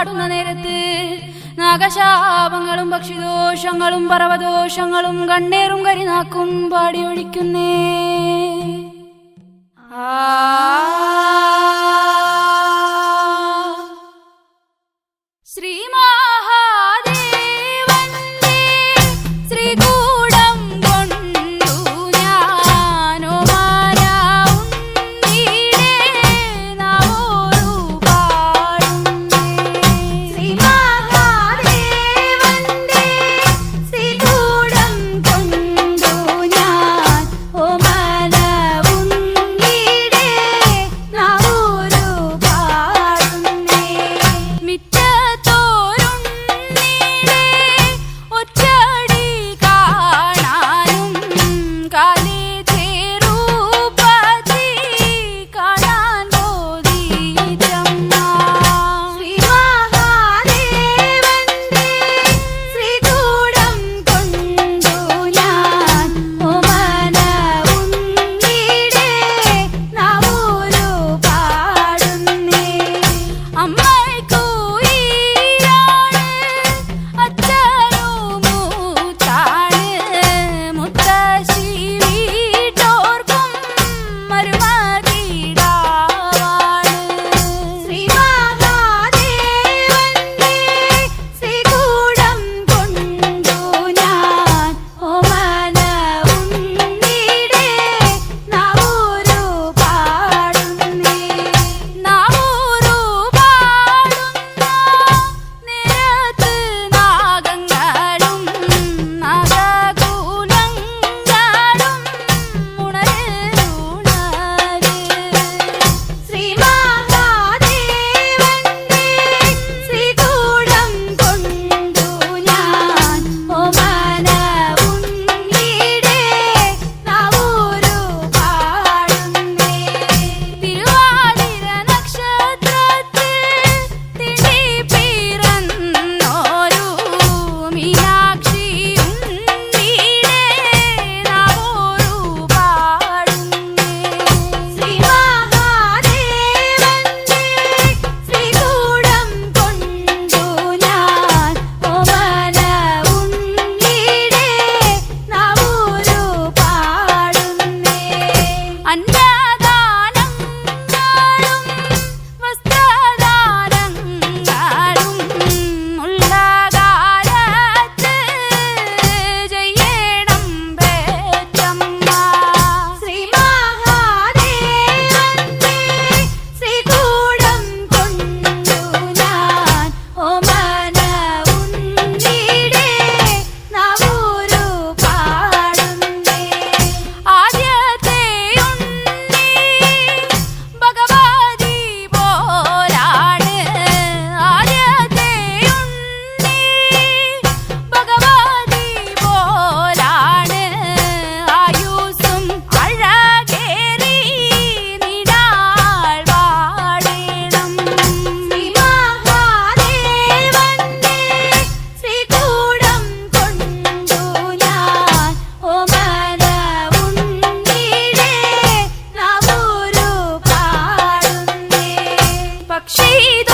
പാടുന്ന നേരത്ത് നാഗശാപങ്ങളും പക്ഷിദോഷങ്ങളും പർവദോഷങ്ങളും കണ്ണേറും കരിനാക്കും പാടിയൊഴിക്കുന്നേ. nunca Bakshi